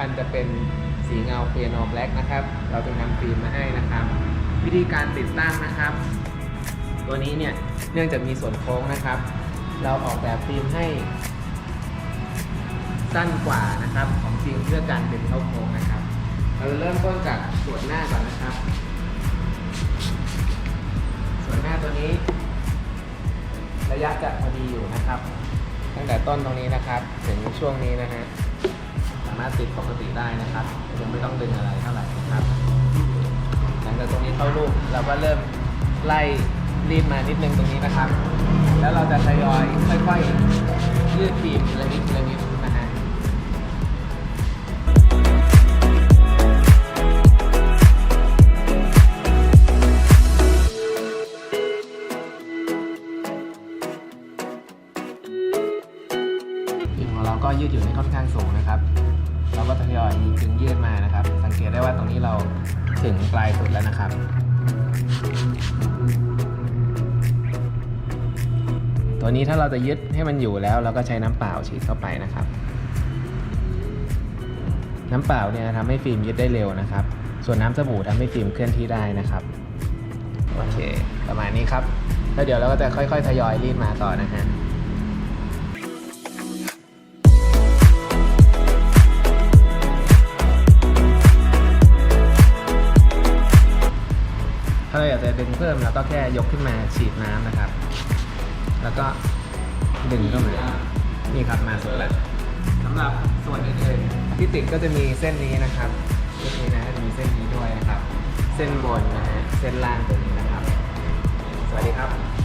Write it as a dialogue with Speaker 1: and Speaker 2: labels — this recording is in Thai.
Speaker 1: คัญจะเป็นสีเงาเปียโนแบล็กนะครับ เราจึงนำฟิล์มมาให้นะครับ วิธีการติดตั้งนะครับ ตัวนี้เนี่ยเนื่องจากมีส่วนโค้งนะครับ เราออกแบบฟิล์มให้สั้นกว่านะครับ ของฟิล์มเพื่อการเป็นเข้าโค้งนะครับ เราจะเริ่มต้นจากส่วนหน้าก่อนนะครับ ส่วนหน้าตัวนี้ ระยะจะพอดีอยู่นะครับ ตั้งแต่ต้นตรงนี้นะครับ ถึงช่วงนี้นะฮะามารถติดปกติได้นะครับยังไม่ต้องดึงอะไรเท่าไหร่นะครับหลังจากตรงนี้เข้ารูปเราก็เริ่มไล่รีดมานิดนึงตรงนี้นะครับ แล้วเราจะทยอยค่อยๆยืดฟิล์มทีละนิดทีละนิดนะฮะฟิล์มของเราก็ยืดหยุ่นได้ค่อนข้างสูงนะครับ เราก็ทยอยจึงยืดมานะครับ สังเกตได้ว่าตรงนี้เราถึงปลายสุดแล้วนะครับ ตัวนี้ถ้าเราจะยึดให้มันอยู่แล้ว เราก็ใช้น้ำเปล่าฉีดเข้าไปนะครับ น้ำเปล่าเนี่ยทำให้ฟิล์มยึดได้เร็วนะครับ ส่วนน้ำสบู่ทำให้ฟิล์มเคลื่อนที่ได้นะครับโอเค ประมาณนี้ครับแล้วเดี๋ยวเราก็จะค่อย ๆ ทยอยรีดมาต่อนะฮะ เราอยากจะดึงเพิ่มเราก็แค่ยกขึ้นมาฉีดน้ำนะครับ แล้วก็ดึงเข้ามานี่ครับมาสุดแล้วสำหรับส่วนอื่นๆที่ติดก็จะมีเส้นนี้นะครับเส้นนี้นะจะมีเส้นนี้ด้วยนะครับ เส้นบนนะฮะเส้นล่างตัวนี้นะครับ สวัสดีครับ